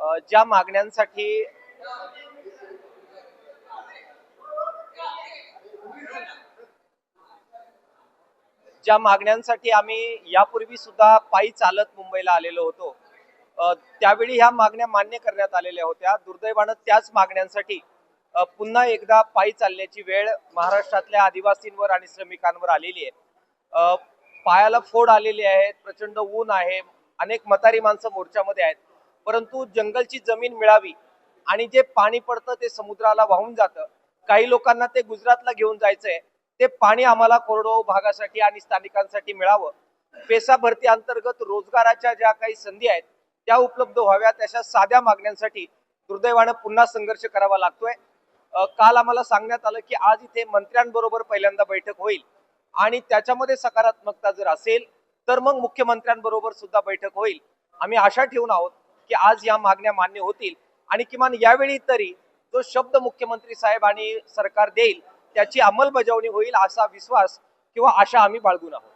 ज्या मागण्यांसाठी ज्या मागण्यांसाठी आम्ही यापूर्वी सुद्धा पायी चालत मुंबईला आलेलो होतो त्यावेळी ह्या मागण्या मान्य करण्यात आलेल्या होत्या. दुर्दैवानं त्याच मागण्यांसाठी पुन्हा एकदा पायी चालण्याची वेळ महाराष्ट्रातल्या आदिवासींवर आणि श्रमिकांवर आलेली आहे. पायाला फोड आलेली आहेत प्रचंड ऊन आहे अनेक मतारी माणसं मोर्चामध्ये आहेत. परंतु जंगलची जमीन मिळावी आणि जे पाणी पडतं ते समुद्राला वाहून जातं. काही लोकांना ते गुजरातला घेऊन जायचंय. ते पाणी आम्हाला कोरडवाहू भागासाठी आणि स्थानिकांसाठी मिळावं. पेसा भरती अंतर्गत रोजगाराच्या ज्या काही संधी आहेत त्या उपलब्ध व्हाव्यात अशा साध्या मागण्यांसाठी दुर्दैवानं पुन्हा संघर्ष करावा लागतोय. काल आम्हाला सांगण्यात आलं की आज इथे मंत्र्यांबरोबर पहिल्यांदा बैठक होईल आणि त्याच्यामध्ये सकारात्मकता जर असेल तर मग मुख्यमंत्र्यांबरोबर सुद्धा बैठक होईल. आम्ही आशा ठेवून आहोत की आज या मागण्या मान्य होतील. आणि किमान यावेळी तरी जो शब्द मुख्यमंत्री साहेब आणि सरकार देईल त्याची अंमलबजावणी होईल असा विश्वास किंवा आशा आम्ही बाळगून आहोत.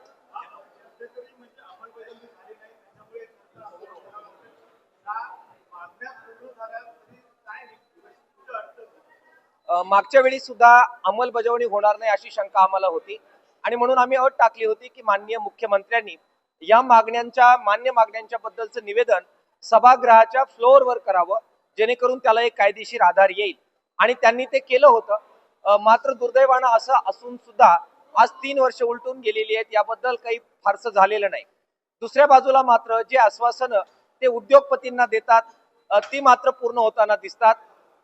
मागच्या वेळी सुद्धा अंमलबजावणी होणार नाही अशी शंका आम्हाला होती. आणि म्हणून आम्ही अट टाकली होती की माननीय मुख्यमंत्र्यांनी या मागण्यांच्या मान्य मागण्यांच्या बद्दलचं निवेदन सभागृहाच्या फ्लोअरवर करावं जेणेकरून त्याला एक कायदेशीर आधार येईल. आणि त्यांनी ते केलं होतं. मात्र दुर्दैवानं असं असून सुद्धा आज तीन वर्ष उलटून गेलेली आहेत याबद्दल काही फारसं झालेलं नाही. दुसऱ्या बाजूला मात्र जे आश्वासनं ते उद्योगपतींना देतात ती मात्र पूर्ण होताना दिसतात.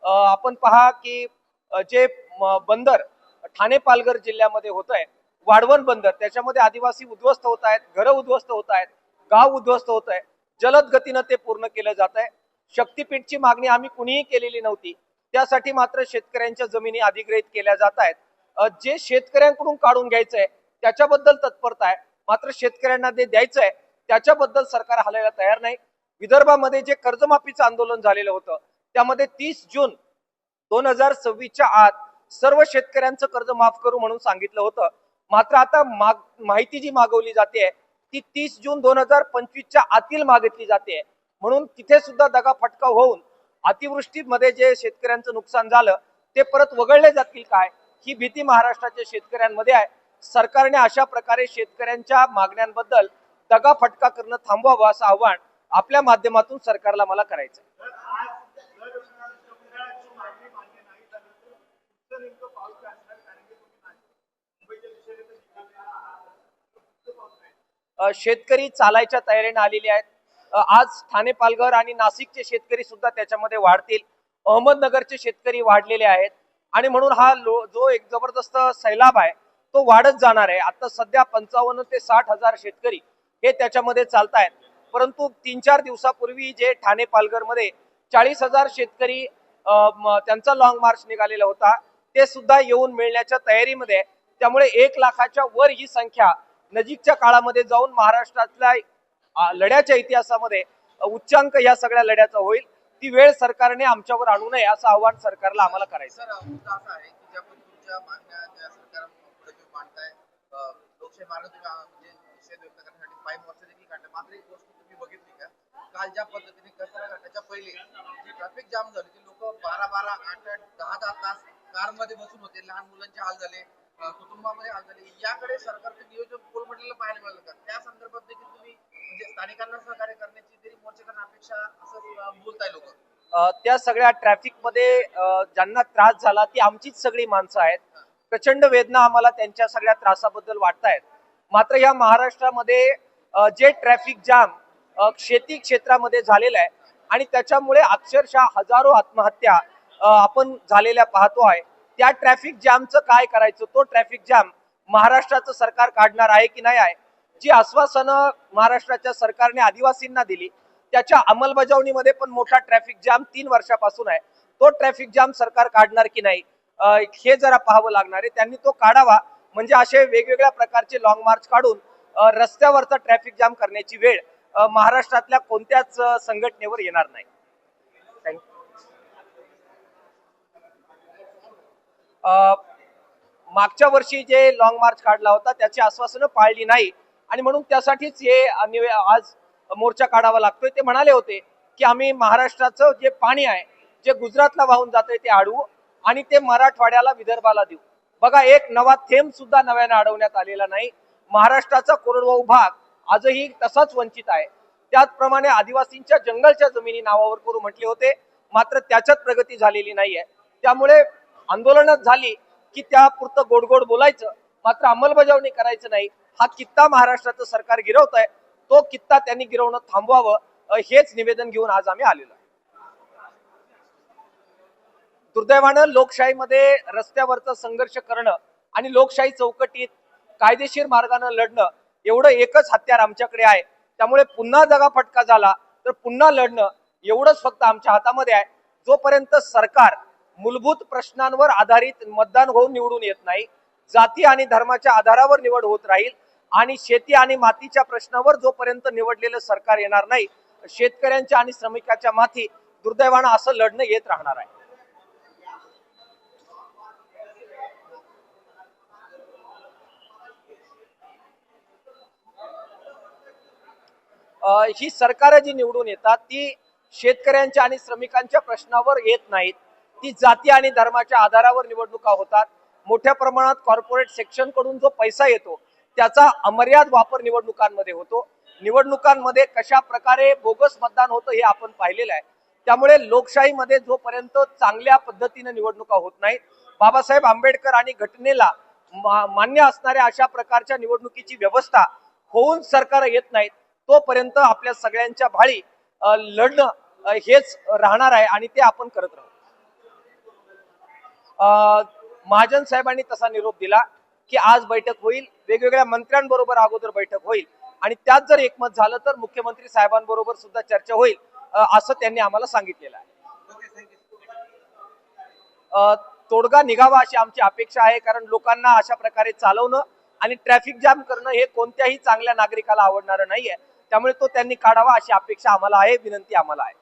आपण पहा की जे बंदर ठाणे पालघर जिल्ह्यामध्ये होत आहे वाढवण बंदर त्याच्यामध्ये आदिवासी उद्ध्वस्त होत आहेत घरं उद्ध्वस्त होत आहेत गाव उद्ध्वस्त होत आहे जलद गतीनं ते पूर्ण केलं जात आहे. शक्तीपीठची मागणी आम्ही कुणीही केलेली नव्हती. त्यासाठी मात्र शेतकऱ्यांच्या जमिनी अधिग्रहित केल्या जात आहेत. जे शेतकऱ्यांकडून काढून घ्यायचंय त्याच्याबद्दल तत्परता आहे. मात्र शेतकऱ्यांना जे आहे त्याच्याबद्दल सरकार हलायला तयार नाही. विदर्भामध्ये जे कर्जमाफीचं आंदोलन झालेलं होतं त्यामध्ये तीस जून दोन हजार सव्वीसच्या आत सर्व शेतकऱ्यांचं कर्ज माफ करू म्हणून सांगितलं होतं. मात्र आता माग माहिती जी मागवली जाते ती तीस जून दोन हजार पंचवीसच्या आतील मागितली जाते. म्हणून तिथे सुद्धा दगा फटका होऊन अतिवृष्टीमध्ये जे शेतकऱ्यांचं नुकसान झालं ते परत वगळले जातील काय? ही भीती महाराष्ट्राच्या शेतकऱ्यांमध्ये आहे. सरकारने अशा प्रकारे शेतकऱ्यांच्या मागण्यांबद्दल दगा फटका करणं थांबवावं असं आव्हान आपल्या माध्यमातून सरकारला मला करायचं आहे. अ, शेतकरी चालायच्या तयारीने आलेले आहेत. आज ठाणे पालघर आणि नाशिकचे शेतकरी सुद्धा त्याच्यामध्ये वाढतील. अहमदनगरचे शेतकरी वाढलेले आहेत. आणि म्हणून हा लो- जो एक जबरदस्त सैलाब आहे तो वाढत जाणार आहे. आता सध्या पंचावन्न ते साठ हजार शेतकरी हे त्याच्यामध्ये चालत आहेत परंतु तीन चार दिवसापूर्वी जे ठाणे पालघरमध्ये चाळीस हजार शेतकरी त्यांचा लॉंग मार्च निघालेला होता. ते सुद्धा येऊन मिळण्याच्या तयारीमध्ये त्यामुळे एक लाखाच्या वर ही संख्या नजीकच्या काळामध्ये जाऊन महाराष्ट्रातल्या लढ्याच्या इतिहासामध्ये उच्चांक या सगळ्या लढ्याचा होईल. ती वेळ सरकारने आमच्यावर आणू नये असं आव्हान सरकारला आम्हाला करायचं असा आहे की ज्या म्हणजे बघितली का? काल ज्या पद्धतीने कचरा घाटाच्या पहिले जी ट्रॅफिक जाम झाली ती लोक बारा बारा आठ आठ दहा दहा तास कारमध्ये बसून होते. लहान मुलांचे हाल झाले. कुटुंबामध्ये झाले याकडे सरकारचं नियोजन कोलमडलेलं पाहायला मिळालं का? त्या संदर्भात देखील तुम्ही म्हणजे स्थानिकांना सहकार्य करण्याची तरी मोर्चेकरांना अपेक्षा असं बोलताय लोक. त्या सगळ्या ट्रॅफिकमध्ये ज्यांना त्रास झाला ती आमचीच सगळी माणसं आहेत. प्रचंड वेदना आम्हाला त्यांच्या सगळ्या त्रासाबद्दल वाटतायत. मात्र या महाराष्ट्रामध्ये जे ट्रॅफिक जाम शेती क्षेत्रामध्ये झालेलं आहे आणि त्याच्यामुळे अक्षरशः हजारो आत्महत्या आपण झालेल्या पाहतो आहे. त्या ट्रॅफिक जॅमचं काय करायचं? तो ट्रॅफिक जाम महाराष्ट्राचं सरकार काढणार आहे की नाही आहे? जी आश्वासनं महाराष्ट्राच्या सरकारने आदिवासींना दिली त्याच्या अंमलबजावणीमध्ये पण मोठा ट्रॅफिक जाम तीन वर्षापासून आहे. तो ट्रॅफिक जाम सरकार काढणार की नाही? हे जरा पाहावं लागणार आहे. त्यांनी तो काढावा. म्हणजे असे वेगवेगळ्या प्रकारचे लॉंग मार्च काढून रस्त्यावरचा ट्रॅफिक जाम करण्याची वेळ महाराष्ट्रातल्या कोणत्याच संघटनेवर येणार नाही. मागच्या वर्षी जे लॉंग मार्च काढला होता त्याची आश्वासनं पाळली नाही. आणि म्हणून त्यासाठीच हे आज मोर्चा काढावा लागतोय. ते म्हणाले होते की आम्ही महाराष्ट्राचं जे पाणी आहे जे गुजरातला वाहून जातंय ते अडवू आणि ते मराठवाड्याला विदर्भाला देऊ. बघा एक नवा थेंब सुद्धा नव्याने अडवण्यात आलेला नाही. महाराष्ट्राचा कोरडवाहू भाग आजही तसाच वंचित आहे. त्याचप्रमाणे आदिवासींच्या जंगलच्या जमिनी नावावर करू म्हटले होते. मात्र त्याच्यात प्रगती झालेली नाहीये. त्यामुळे आंदोलनच झाली की त्यापुरतं गोड गोड बोलायचं. मात्र अंमलबजावणी करायचं नाही. हा कित्ता महाराष्ट्राचं सरकार गिरवत आहे तो कित्ता त्यांनी गिरवणं थांबवावं हेच निवेदन घेऊन आज आम्ही आलेलो आहे. दुर्दैवानं लोकशाहीमध्ये रस्त्यावरचा संघर्ष करणं आणि लोकशाही चौकटीत कायदेशीर मार्गानं लढणं एवढं एकच हत्यार आमच्याकडे आहे. त्यामुळे पुन्हा जगा फटका झाला तर पुन्हा लढणं एवढंच फक्त आमच्या हातामध्ये आहे. जोपर्यंत सरकार मूलभूत प्रश्नांवर आधारित मतदान होऊन निवडून येत नाही. जाती आणि धर्माच्या आधारावर निवड होत राहील आणि शेती आणि मातीच्या प्रश्नावर जोपर्यंत निवडलेलं सरकार येणार नाही शेतकऱ्यांच्या आणि श्रमिकाच्या माथी दुर्दैवानं असं लढणं येत राहणार आहे. ही सरकार जी निवडून येतात ती शेतकऱ्यांच्या आणि श्रमिकांच्या प्रश्नावर येत नाहीत. ती जाती आणि धर्माच्या आधारावर निवडणुका होतात. मोठ्या प्रमाणात कॉर्पोरेट सेक्शनकडून जो पैसा येतो त्याचा अमर्याद वापर निवडणुकांमध्ये होतो. निवडणुकांमध्ये कशा प्रकारे बोगस मतदान होतं हे आपण पाहिलेलं आहे. त्यामुळे लोकशाहीमध्ये जोपर्यंत चांगल्या पद्धतीने निवडणुका होत नाहीत बाबासाहेब आंबेडकर आणि घटनेला मा- मान्य असणाऱ्या अशा प्रकारच्या निवडणुकीची व्यवस्था होऊन सरकार येत नाहीत तोपर्यंत आपल्या सगळ्यांच्या भाळी लढणं हेच राहणार आहे आणि ते आपण करत राहू. महाजन साहेबांनी तसा निरोप दिला की आज बैठक होईल वेगवेगळ्या मंत्र्यांबरोबर अगोदर बैठक होईल आणि त्यात जर एकमत झालं तर मुख्यमंत्री साहेबांबरोबर सुद्धा चर्चा होईल असं त्यांनी आम्हाला सांगितलेलं आहे. तोडगा निघावा अशी आमची अपेक्षा आहे कारण लोकांना अशा प्रकारे चालवणं आणि ट्रॅफिक जाम करणं हे कोणत्याही चांगल्या नागरिकाला आवडणारं नाहीये. त्यामुळे तो त्यांनी काढावा अशी अपेक्षा आम्हाला आहे विनंती आम्हाला आहे.